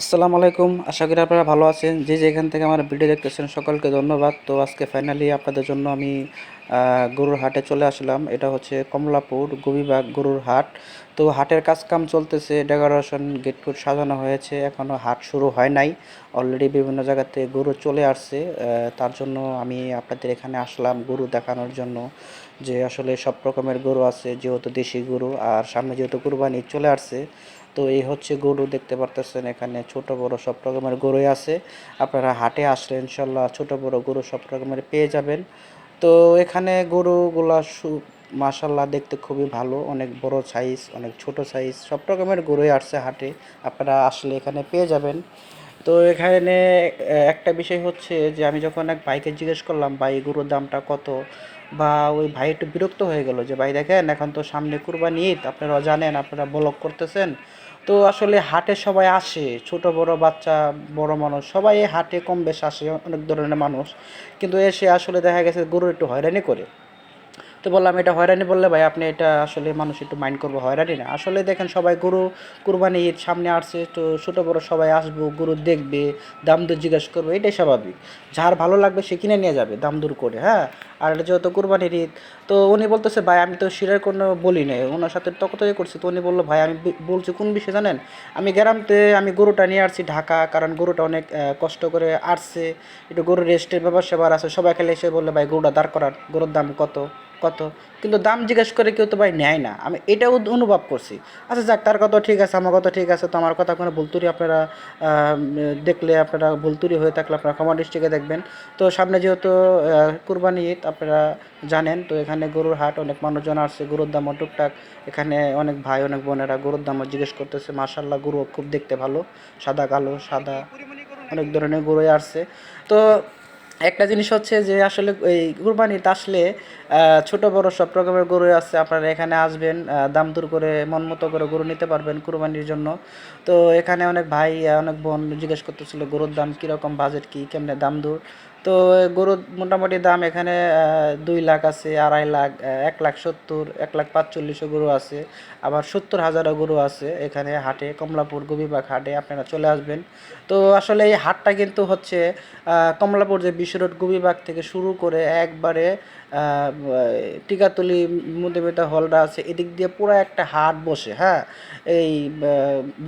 আসসালামু আলাইকুম। আশা করি আপনারা ভালো আছেন। যে যেখান থেকে আমার ভিডিও দেখতেছেন, সকলকে ধন্যবাদ। তো আজকে ফাইনালি আপনাদের জন্য আমি গরুর হাটে চলে আসলাম। এটা হচ্ছে কমলাপুর গবিবাগ গরুর হাট। তো হাটের কাজ কাম চলতেছে। ডেকোরেশন, গেট ফুট সাজানো হয়েছে। এখনও হাট শুরু হয় নাই। অলরেডি বিভিন্ন জায়গাতে গরু চলে আসছে। তার জন্য আমি আপনাদের এখানে আসলাম গরু দেখানোর জন্য। যে আসলে সব রকমের গরু আছে, যেহেতু দেশি গরু। আর সামনে যেহেতু কুরবানি চলে আসছে তো এই হচ্ছে গরু দেখতে পারতেছেন এখানে ছোট বড় সব রকমের গরুই আছে। আপনারা হাটে আসলে ইনশাল্লাহ ছোট বড় গরু সব রকমের পেয়ে যাবেন। তো এখানে গরুগুলা সু, মাশাল্লাহ দেখতে খুবই ভালো, অনেক বড় সাইজ অনেক ছোট সাইজ সব রকমের গরুই আসছে হাটে, আপনারা আসলে এখানে পেয়ে যাবেন। তো এখানে একটা বিষয় হচ্ছে যে আমি যখন এক ভাইকে জিজ্ঞেস করলাম, ভাই গরুর দামটা কত? বা ওই ভাই একটু বিরক্ত হয়ে গেল যে, ভাই, দেখেন, এখন তো সামনে কুরবানি ঈদ, আপনারা জানেন, আপনারা ব্লগ করতেছেন। তো আসলে হাটে সবাই আসে, ছোট, বড়, বাচ্চা, বড় মানুষ, সবাই হাটে কম বেশ আসে, অনেক ধরনের মানুষ। কিন্তু এসে আসলে দেখা গেছে গরু একটু হয়রানি করে। তো বললাম, এটা হয়রানি বললে ভাই, আপনি এটা আসলে মানুষ একটু মাইন্ড করব, হয়রানি না। আসলে দেখেন, সবাই গরু, কুরবানি ঈদ সামনে আসছে, তো ছোটো বড়ো সবাই আসব, গরু দেখবে, দাম দর জিজ্ঞেস করবে, এটাই স্বাভাবিক। যার ভালো লাগবে সে কিনে নিয়ে যাবে দাম দূর করে হ্যাঁ? আর এটা যেহেতু কুরবানির ঈদ, তো উনি বলতেছে, ভাই, আমি তো শিরের কোনো বলি নাই। ওনার সাথে তকতই করছি, তো উনি বলল, ভাই, আমি বলছি কোন বিষয়ে জানেন? আমি গ্রামতে আমি গরুটা নিয়ে আসছি ঢাকা, কারণ গরুটা অনেক কষ্ট করে আসছে। একটু গরুর রেস্টের স্যাপার আছে। সবাই খেলে এসে বললে, ভাই, গরুটা দাঁড় করার গরুর দাম কত? কত? কিন্তু দাম জিজ্ঞেস করে কেউ তো ভাই নেয় না। আমি এটাও অনুভব করছি। আচ্ছা যাক, তার কথা ঠিক আছে, আমার কথা ঠিক আছে, তো আমার কথা কোনো ভুলতুরি আপনারা দেখলে আপনারা ভুলতুরি হয়ে থাকলে আপনারা ক্ষমা দৃষ্টিকে দেখবেন। তো সামনে যেহেতু কুরবানি ঈদ, আপনারা জানেন, তো এখানে গরুর হাট, অনেক মানুষজন আসছে, গরুর দামও টুকটাক। এখানে অনেক ভাই, অনেক বোনেরা গরুর দামও জিজ্ঞেস করতেছে মার্শাল্লাহ গরু খুব দেখতে ভালো, সাদা, কালো, সাদা, অনেক ধরনের গরুই আসছে। তো একটা জিনিস হচ্ছে যে আসলে এই কুরবানিতে আসলে ছোট বড় সব রকমের গরু আছে, আপনারা এখানে আসবেন দাম দূর করে, মন মতো করে গরু নিতে পারবেন কুরবানির জন্য। তো এখানে অনেক ভাই, অনেক বোন জিজ্ঞেস করতেছিল গরুর দাম কীরকম, বাজেট কী, কেমনে দাম দূর? তো গরুর মোটামুটি দাম এখানে দুই লাখ আছে, আড়াই লাখ এক লাখ সত্তর, এক লাখ পাঁচচল্লিশও গরু আছে। আবার সত্তর হাজারও গরু আছে এখানে হাটে, কমলাপুর গবিবাগ হাটে, আপনারা চলে আসবেন। তো আসলে এই হাটটা কিন্তু হচ্ছে কমলাপুর যে বিশ্ব রোড থেকে শুরু করে একবারে টিকাতলি মুদিবেতা হলটা আছে, এদিক দিয়ে পুরো একটা হাট বসে হ্যাঁ? এই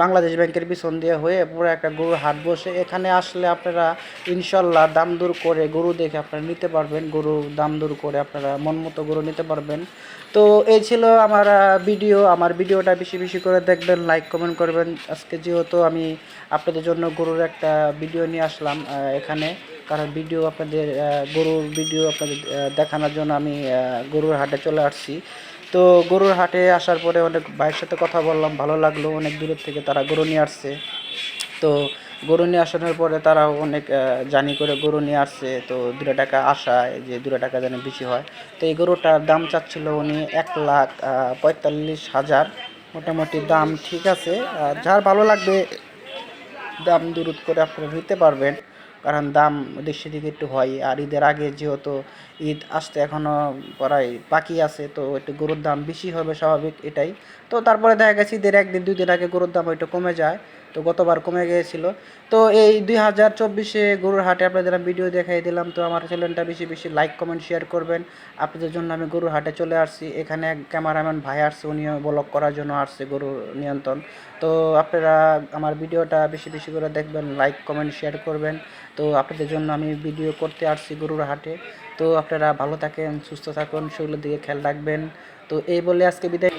বাংলাদেশ ব্যাংকের পিছন দিয়ে হয়ে পুরো একটা গরুর হাট বসে। এখানে আসলে আপনারা ইনশাল্লাহ দাম দূর করে গরু দেখে আপনারা নিতে পারবেন, গরু দাম দূর করে আপনারা মন মতো গরু নিতে পারবেন। তো এই ছিল আমার ভিডিও আমার ভিডিওটা বেশি বেশি করে দেখবেন লাইক কমেন্ট করবেন। আজকে যেহেতু আমি আপনাদের জন্য গরুর একটা ভিডিও নিয়ে আসলাম এখানে। কারণ ভিডিও আপনাদের গরুর ভিডিও আপনাদের দেখানোর জন্য আমি গরুর হাটে চলে আসছি। তো গরুর হাটে আসার পরে অনেক ভাইয়ের সাথে কথা বললাম, ভালো লাগল। অনেক দূরের থেকে তারা গরু নিয়ে আসছে। তো গরু নিয়ে আসানোর পরে তারা অনেক জানি করে গরু নিয়ে আসছে। তো দুটো টাকা আসায় যে দুটো টাকা যেন বেশি হয়। তো এই গরুটার দাম চাচ্ছিল উনি এক লাখ পঁয়তাল্লিশ হাজার। মোটামুটি দাম ঠিক আছে। যার ভালো লাগবে, দাম দূরত করে আপনারা নিতে পারবেন। কারণ দাম দেশের দিকে একটু হয়। আর ঈদের আগে যেহেতু ঈদ আসতে এখনও প্রায় বাকি আছে, তো একটু গরুর দাম বেশি হবে স্বাভাবিক এটাই। তো তারপরে দেখা গেছে ঈদের একদিন, দুই দিন আগে গরুর দাম একটু কমে যায়। তো গতবার কমে গিয়েছিল। তো এই দুই হাজার চব্বিশে গরুর হাটে আপনাদের আমি ভিডিও দেখাই দিলাম। তো আমার চ্যানেলটা বেশি বেশি লাইক কমেন্ট শেয়ার করবেন। আপনাদের জন্য আমি গরুর হাটে চলে আসছি। এখানে এক ক্যামেরাম্যান ভাই আসছে, উনিও ব্লগ করার জন্য আসছে গরুর নিয়ন্ত্রণ। তো আপনারা আমার ভিডিওটা বেশি বেশি করে দেখবেন লাইক কমেন্ট শেয়ার করবেন। তো আপনাদের জন্য আমি ভিডিও করতে আসছি গরুর হাটে। তো আপনারা ভালো থাকেন, সুস্থ থাকুন, সেগুলোর দিকে খেয়াল রাখবেন। তো এই বলে আজকে বিদায়।